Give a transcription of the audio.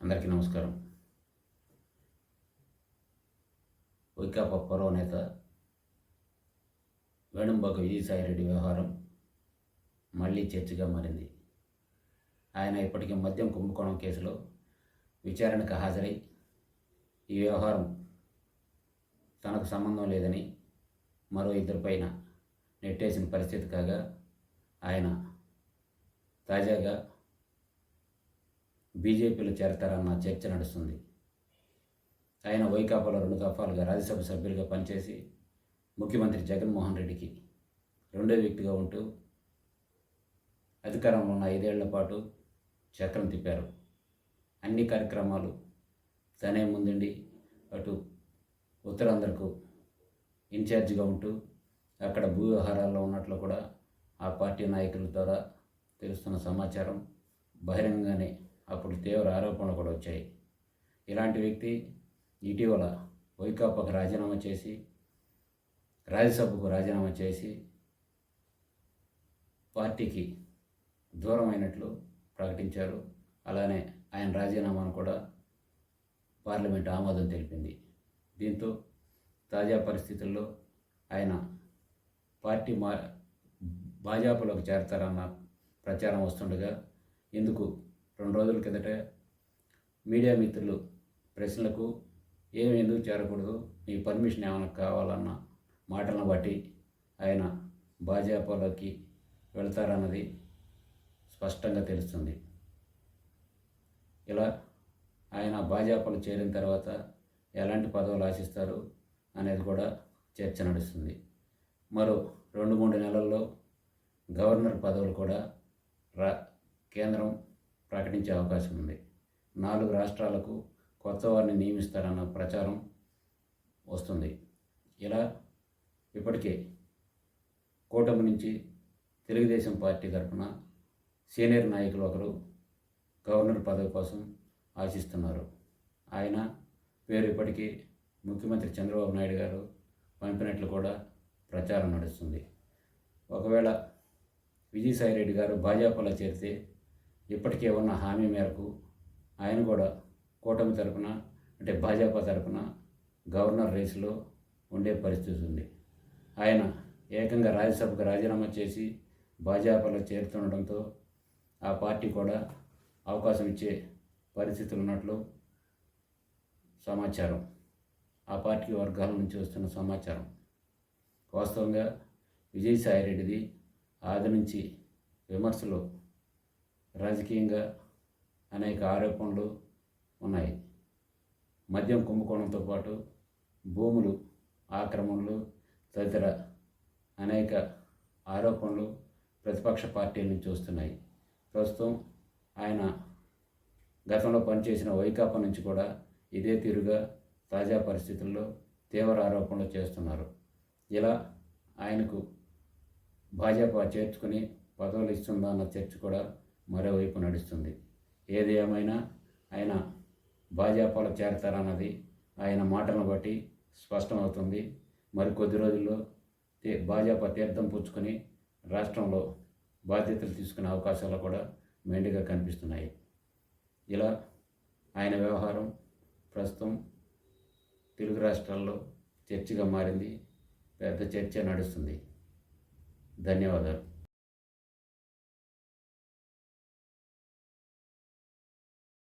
అందరికీ నమస్కారం. వైకాపా పరో నేత వేణుంబాక విజయసాయిరెడ్డి వ్యవహారం మళ్ళీ చర్చగా మారింది. ఆయన ఇప్పటికే మద్యం కుంభకోణం కేసులో విచారణకు హాజరై ఈ వ్యవహారం తనకు సంబంధం లేదని మరో ఇద్దరిపైన నెట్టేసిన పరిస్థితి కాగా ఆయన తాజాగా బీజేపీలో చేరతారన్న చర్చ నడుస్తుంది. ఆయన వైకాపాలో రెండు దఫాలుగా రాజ్యసభ సభ్యులుగా పనిచేసి ముఖ్యమంత్రి జగన్మోహన్ రెడ్డికి రెండో వ్యక్తిగా ఉంటూ అధికారంలో ఉన్న ఐదేళ్ళ పాటు చక్రం తిప్పారు. అన్ని కార్యక్రమాలు తనే ముందుండి అటు ఉత్తరాంధ్రకు ఇన్ఛార్జిగా ఉంటూ అక్కడ భూ వ్యవహారాల్లో ఉన్నట్లు కూడా ఆ పార్టీ నాయకుల ద్వారా తెలుస్తున్న సమాచారం బహిరంగంగానే అప్పుడు తీవ్ర ఆరోపణలు కూడా వచ్చాయి. ఇలాంటి వ్యక్తి ఇటీవల వైకాపాకు రాజీనామా చేసి రాజ్యసభకు రాజీనామా చేసి పార్టీకి దూరమైనట్లు ప్రకటించారు. అలానే ఆయన రాజీనామాను కూడా పార్లమెంట్ ఆమోదం తెలిపింది. దీంతో తాజా పరిస్థితుల్లో ఆయన పార్టీ మా భాజపాలోకి చేరతారన్న ప్రచారం వస్తుండగా ఇందుకు రెండు రోజుల కిందట మీడియా మిత్రులు ప్రశ్నలకు ఏమి ఎందుకు చేరకూడదు? మీ పర్మిషన్ ఏమైనా కావాలన్న మాటలను బట్టి ఆయన భాజపాలోకి వెళ్తారన్నది స్పష్టంగా తెలుస్తుంది. ఇలా ఆయన భాజపాలో చేరిన తర్వాత ఎలాంటి పదవులు ఆశిస్తారు అనేది కూడా చర్చ నడుస్తుంది. మరో రెండు మూడు నెలల్లో గవర్నర్ పదవులు కూడా రా కేంద్రం ప్రకటించే అవకాశం ఉంది. నాలుగు రాష్ట్రాలకు కొత్త వారిని నియమిస్తారన్న ప్రచారం వస్తుంది. ఇలా ఇప్పటికే కూటమి నుంచి తెలుగుదేశం పార్టీ తరఫున సీనియర్ నాయకులు ఒకరు గవర్నర్ పదవి కోసం ఆశిస్తున్నారు. ఆయన పేరు ఇప్పటికీ ముఖ్యమంత్రి చంద్రబాబు నాయుడు గారు పంపినట్లు కూడా ప్రచారం నడుస్తుంది. ఒకవేళ విజయసాయిరెడ్డి గారు భాజపాలో చేరితే ఇప్పటికే ఉన్న హామీ మేరకు ఆయన కూడా కూటమి తరపున అంటే భాజపా తరపున గవర్నర్ రేసులో ఉండే పరిస్థితి ఉంది. ఆయన ఏకంగా రాజ్యసభకు రాజీనామా చేసి భాజపాలో చేరుతుండడంతో ఆ పార్టీ కూడా అవకాశం ఇచ్చే పరిస్థితులు ఉన్నట్లు సమాచారం. ఆ పార్టీ వర్గాల నుంచి వస్తున్న సమాచారం. వాస్తవంగా విజయసాయిరెడ్డిది ఆది నుంచి విమర్శలు రాజకీయంగా అనేక ఆరోపణలు ఉన్నాయి. మద్యం కుంభకోణంతో పాటు భూములు ఆక్రమణలు తదితర అనేక ఆరోపణలు ప్రతిపక్ష పార్టీల నుంచి వస్తున్నాయి. ప్రస్తుతం ఆయన గతంలో పనిచేసిన వైకాపా నుంచి కూడా ఇదే తీరుగా తాజా పరిస్థితుల్లో తీవ్ర ఆరోపణలు చేస్తున్నారు. ఇలా ఆయనకు భాజపా చేర్చుకుని పదవులు ఇస్తుందా అన్న చర్చ కూడా మరోవైపు నడుస్తుంది. ఏది ఏమైనా ఆయన భాజపాలో చేరతారన్నది ఆయన మాటలను బట్టి స్పష్టమవుతుంది. మరి కొద్ది రోజుల్లో భాజపా తీర్థం పుచ్చుకొని రాష్ట్రంలో బాధ్యతలు తీసుకునే అవకాశాలు కూడా మెండుగా కనిపిస్తున్నాయి. ఇలా ఆయన వ్యవహారం ప్రస్తుతం తెలుగు రాష్ట్రాల్లో చర్చగా మారింది. పెద్ద చర్చ నడుస్తుంది. ధన్యవాదాలు.